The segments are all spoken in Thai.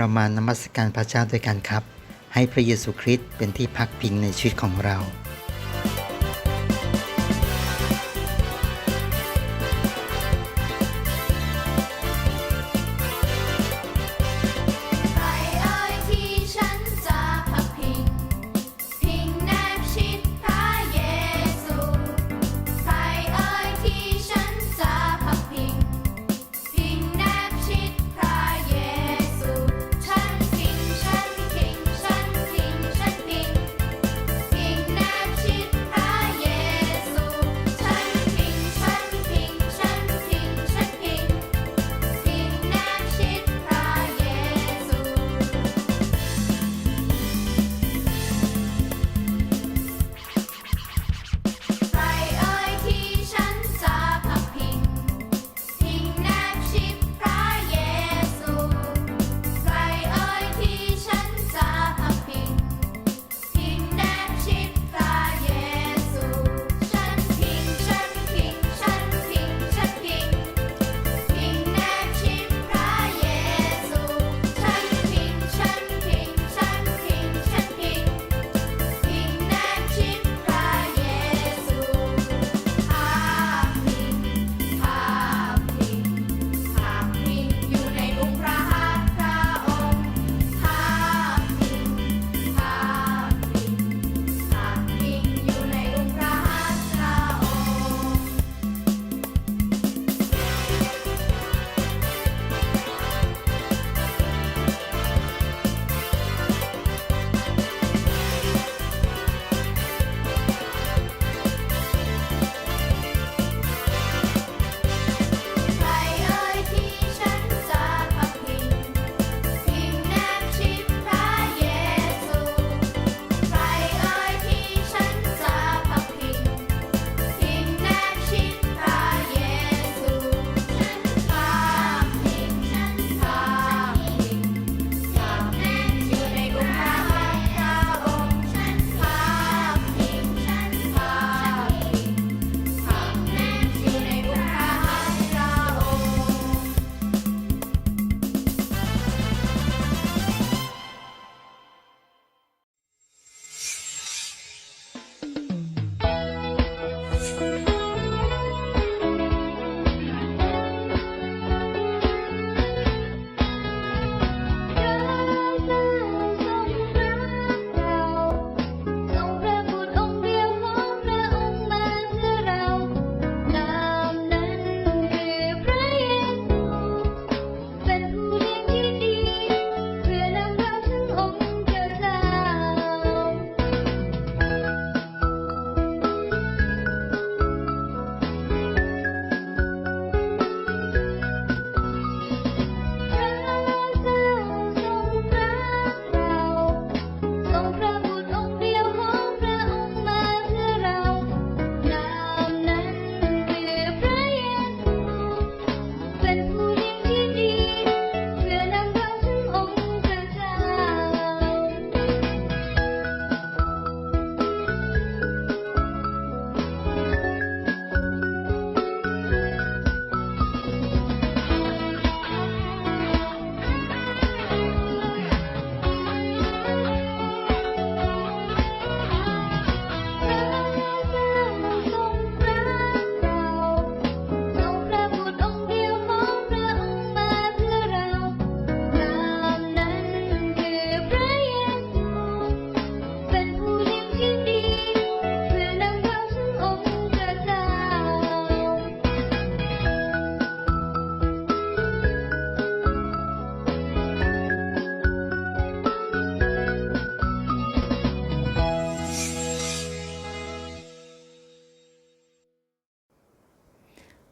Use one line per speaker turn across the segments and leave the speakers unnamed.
เรามานมัสการพระเจ้าด้วยกันครับ ให้พระเยซูคริสต์เป็นที่พักพิงในชีวิตของเรา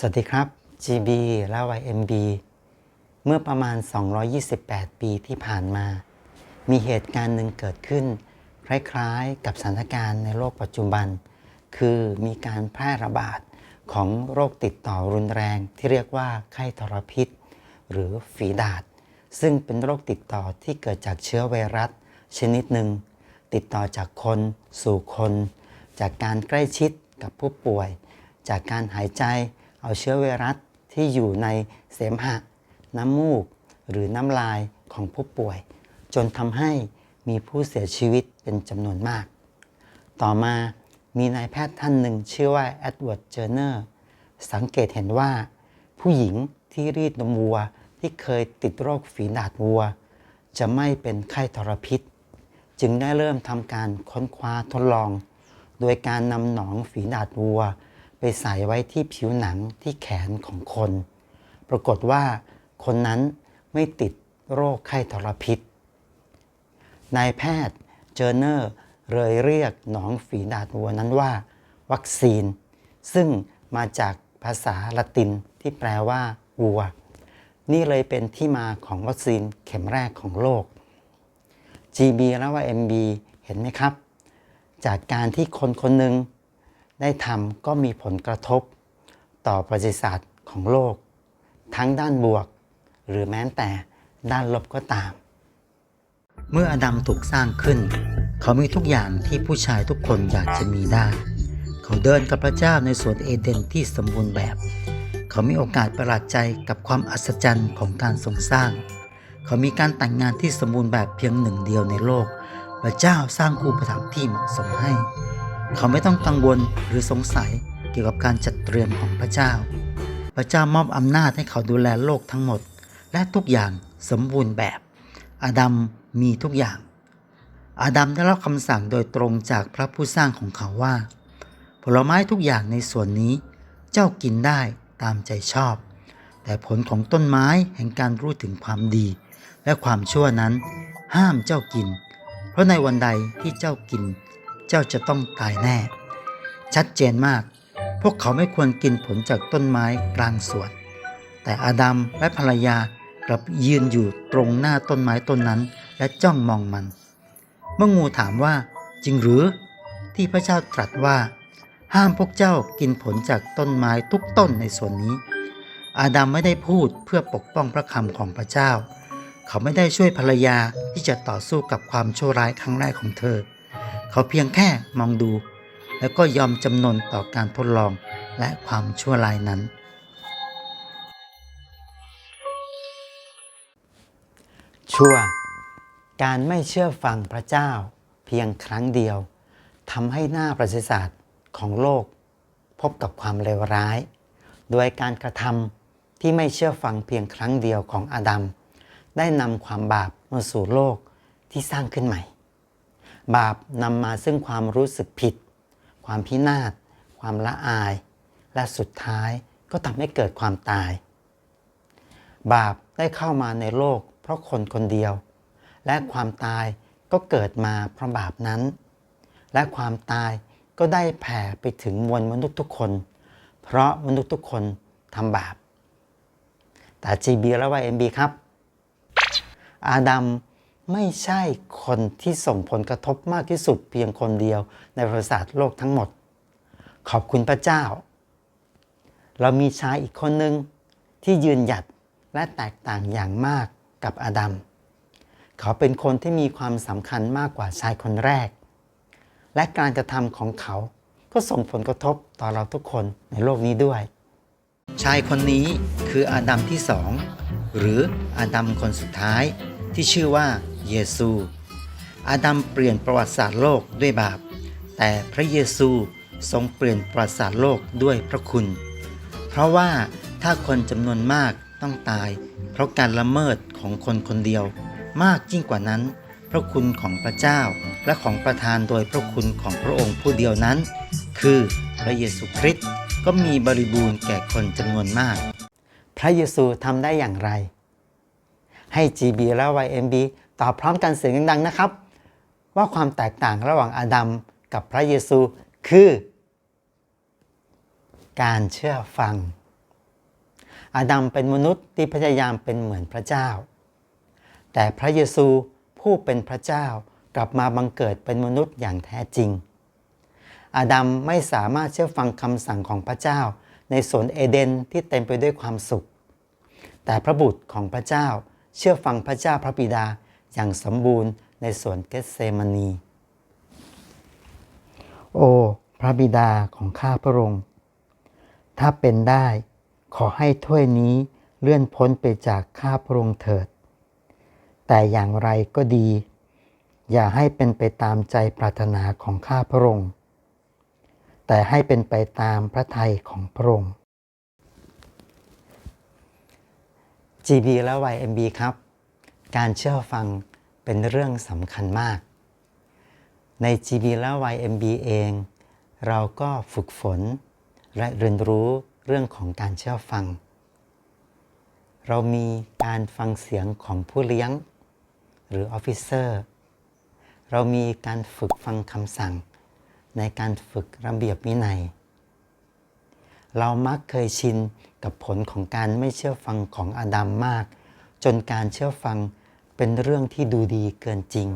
สวัสดีครับ GB และ YMB เมื่อประมาณ 228 ปีที่ผ่านมา มีเหตุการณ์หนึ่งเกิดขึ้น คล้ายๆ กับสถานการณ์ในโลกปัจจุบัน คือมีการแพร่ระบาดของโรคติดต่อรุนแรงที่เรียกว่าไข้ทรพิษ หรือฝีดาด ซึ่งเป็นโรคติดต่อที่เกิดจากเชื้อไวรัส ชนิดหนึ่ง ติดต่อจากคนสู่คน จากการใกล้ชิดกับผู้ป่วย จากการหายใจ เอาเชื้อไวรัสที่อยู่ในเสมหะ น้ำมูก
หรือน้ำลายของผู้ป่วย จนทำให้มีผู้เสียชีวิตเป็นจำนวนมาก ต่อมามีนายแพทย์ท่านหนึ่งชื่อว่าแอดเวิร์ด เจอร์เนอร์ สังเกตเห็นว่า ผู้หญิงที่รีดนมวัวที่เคยติดโรคฝีดาดวัว จะไม่เป็นไข้ทรพิษ จึงได้เริ่มทำการค้นคว้าทดลอง โดยการนำหนองฝีดาดวัว ไปใส่ไว้ที่ผิวหนังที่แขนของคน ปรากฏว่าคนนั้นไม่ติดโรคไข้ทรพิษ นายแพทย์เจอเนอร์เลยเรียกหนองฝีดาดวัวนั้นว่า วัคซีน ซึ่งมาจากภาษาละตินที่แปลว่าวัว นี่เลยเป็นที่มาของวัคซีนเข็มแรกของโลก GB แล้วว่า MB เห็นไหมครับ จากการที่คนคนหนึ่ง ได้ทำก็มีผลกระทบ ต่อประวัติศาสตร์ของโลก ทั้งด้านบวก หรือแม้แต่ด้านลบก็ตาม เมื่ออดัมถูกสร้างขึ้น เขามีทุกอย่างที่ผู้ชายทุกคนอยากจะมีได้ เขาเดินกับพระเจ้าในสวนเอเดนที่สมบูรณ์แบบ เขามีโอกาสประหลาดใจกับความอัศจรรย์ของการทรงสร้าง เขามีการแต่งงานที่สมบูรณ์แบบเพียงหนึ่งเดียวในโลก พระเจ้าสร้างครูประถมที่เหมาะสมให้ เขาไม่ต้องกังวลหรือสงสัยเกี่ยวกับการจัดเตรียมของพระเจ้า พระเจ้ามอบอำนาจให้เขาดูแลโลกทั้งหมด และทุกอย่างสมบูรณ์แบบ อาดัมมีทุกอย่าง อาดัมได้รับคำสั่งโดยตรงจากพระผู้สร้างของเขาว่า ผลไม้ทุกอย่างในสวนนี้ เจ้ากินได้ตามใจชอบ แต่ผลของต้นไม้แห่งการรู้ถึงความดี และความชั่วนั้น ห้ามเจ้ากิน เพราะในวันใดที่เจ้ากิน เจ้าจะต้องตายแน่ ชัดเจนมาก พวกเขาไม่ควรกินผลจากต้นไม้กลางสวน แต่อาดัมและภรรยากลับยืนอยู่ตรงหน้าต้นไม้ต้นนั้น และจ้องมองมัน เมื่องูถามว่า จริงหรือที่พระเจ้าตรัสว่า ห้ามพวกเจ้ากินผลจากต้นไม้ทุกต้นในส่วนนี้ อาดัมไม่ได้พูดเพื่อปกป้องพระคำของพระเจ้า เขาไม่ได้ช่วยภรรยาที่จะต่อสู้กับความชั่วร้ายครั้งแรกของเธอ เขาเพียงแค่มองดู แล้วก็ยอมจำนนต่อการทดลองและความชั่วร้ายนั้น ชั่ว การไม่เชื่อฟังพระเจ้า เพียงครั้งเดียวทำให้หน้าประวัติศาสตร์ของโลก พบกับความเลวร้าย โดยการกระทำที่ไม่เชื่อฟังเพียงครั้งเดียวของอาดัมได้นำความบาปมาสู่โลกที่สร้างขึ้นใหม่ บาปนำมาซึ่งความรู้สึกผิด ความพินาศ ความละอาย และสุดท้ายก็ทำให้เกิดความตาย บาปได้เข้ามาในโลก เพราะคนคนเดียว และความตายก็เกิดมาเพราะบาปนั้น และความตายก็ได้แผ่ไปถึงมวลมนุษย์ทุกคน เพราะมนุษย์ทุกคนทำบาปแต่ GB และ YMB ครับ อาดัม ไม่ใช่คนที่ส่งผลกระทบมากที่สุดเพียงคนเดียวในประวัติศาสตร์โลกทั้งหมด ขอบคุณพระเจ้า เรามีชายอีกคนหนึ่งที่ยืนหยัดและแตกต่างอย่างมากกับอาดัม เขาเป็นคนที่มีความสำคัญมากกว่าชายคนแรก และการกระทำของเขาก็ส่งผลกระทบต่อเราทุกคนในโลกนี้ด้วย ชายคนนี้คืออาดัมที่สองหรืออาดัมคนสุดท้าย ที่ชื่อว่าเยซู อาดัมเปลี่ยนประวัติศาสตร์โลกด้วยบาป แต่พระเยซูทรงเปลี่ยนประวัติศาสตร์โลกด้วยพระคุณ เพราะว่าถ้าคนจำนวนมากต้องตาย เพราะการละเมิดของคนคนเดียว มากยิ่งกว่านั้น พระคุณของพระเจ้า และของประทานโดยพระคุณของพระองค์ผู้เดียวนั้น คือพระเยซูคริสต์ก็มีบริบูรณ์แก่คนจำนวนมาก พระเยซูทำได้อย่างไร ให้ GB และ YMB ตอบพร้อมกันเสียงดังๆนะครับ ว่าความแตกต่างระหว่างอาดัมกับพระเยซูคือ การเชื่อฟัง อาดัมเป็นมนุษย์ที่พยายามเป็นเหมือนพระเจ้า แต่พระเยซูผู้เป็นพระเจ้ากลับมาบังเกิดเป็นมนุษย์อย่างแท้จริง อาดัมไม่สามารถเชื่อฟังคำสั่งของพระเจ้า ในสวนเอเดนที่เต็มไปด้วยความสุข แต่พระบุตรของพระเจ้า เชื่อฟังพระเจ้าพระบิดาอย่างสมบูรณ์ในสวนเกสเซมานี โอ้พระบิดาของข้าพระองค์ถ้าเป็นได้ขอให้ถ้วยนี้เลื่อนพ้นไปจากข้าพระองค์เถิด แต่อย่างไรก็ดี อย่าให้เป็นไปตามใจปรารถนาของข้าพระองค์แต่ให้เป็นไปตามพระทัยของพระองค์ GB และ YMB ครับ การเชื่อฟังเป็นเรื่องสำคัญมาก ใน GB และ YMB เอง เราก็ฝึกฝน และเรียนรู้เรื่องของการเชื่อฟัง เรามีการฟังเสียงของผู้เลี้ยง หรือออฟฟิเซอร์ เรามีการฝึกฟังคำสั่ง ในการฝึกระเบียบวินัย เรามักเคยชินกับผลของการไม่เชื่อฟังของอาดัมมาก จนการเชื่อฟังเป็นเรื่องที่ดูดีเกินจริง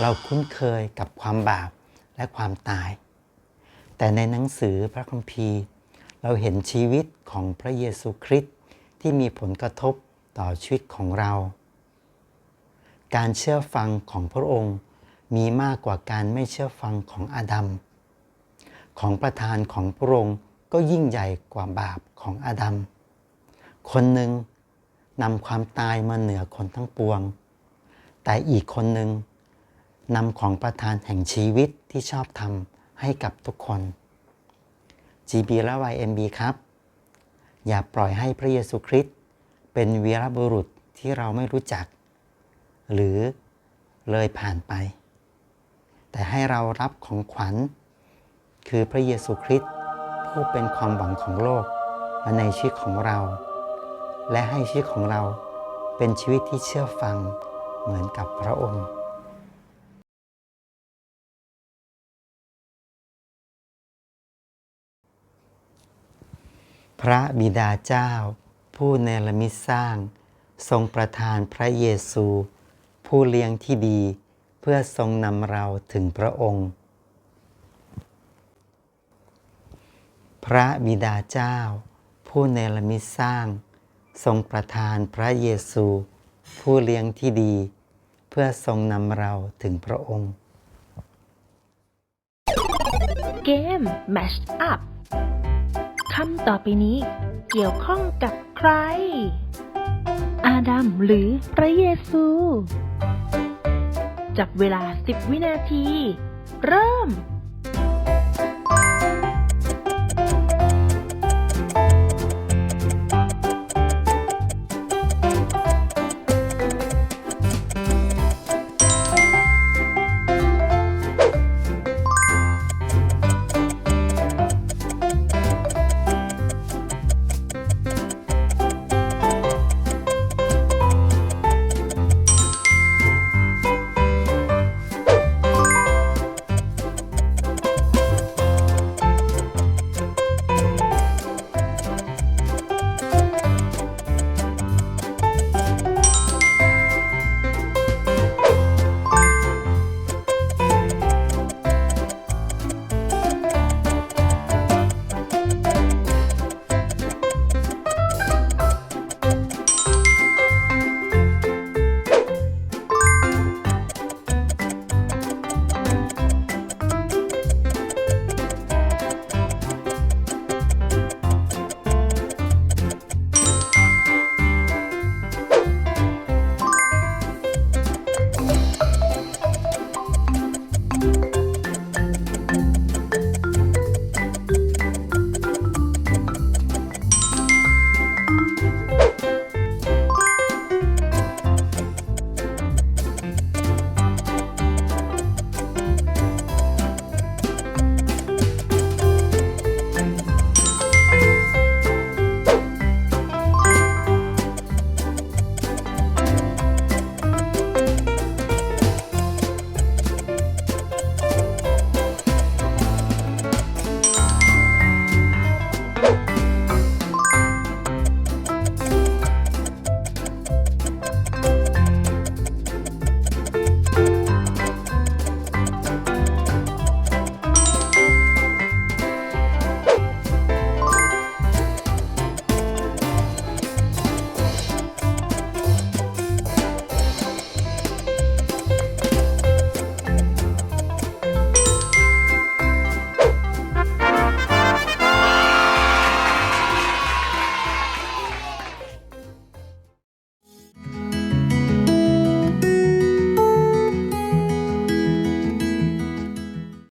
เราคุ้นเคยกับความบาปและความตาย แต่ในหนังสือพระคัมภีร์ เราเห็นชีวิตของพระเยซูคริสต์ที่มีผลกระทบต่อชีวิตของเรา การเชื่อฟังของพระองค์มีมากกว่าการไม่เชื่อฟังของอาดัมของประธานของพระองค์ ก็ยิ่งใหญ่กว่าบาปของอาดัม คนหนึ่งนำความตายมาเหนือคนทั้งปวง แต่อีกคนหนึ่งนำของประธานแห่งชีวิตที่ชอบทำให้กับทุกคน GB และ YMB ครับ อย่าปล่อยให้พระเยซูคริสต์เป็นวีรบุรุษที่เราไม่รู้จัก หรือเลยผ่านไป แต่ให้เรารับของขวัญ คือพระเยซูคริสต์ ผู้เป็นความหวังของโลกมาในชีวิตของเรา และให้ชีวิตของเราเป็นชีวิตที่เชื่อฟังเหมือนกับพระองค์พระบิดาเจ้า ผู้เนรมิตสร้าง ทรงประทานพระเยซู ผู้เลี้ยงที่ดี เพื่อทรงนำเราถึงพระองค์ พระบิดาเจ้า ผู้เนรมิตสร้าง ทรงประทานพระเยซู ผู้เลี้ยงที่ดี เพื่อทรงนำเราถึงพระองค์
เกม Match Up คำต่อไปนี้เกี่ยวข้องกับใคร อาดัมหรือพระเยซู จับเวลา 10 วินาที เริ่ม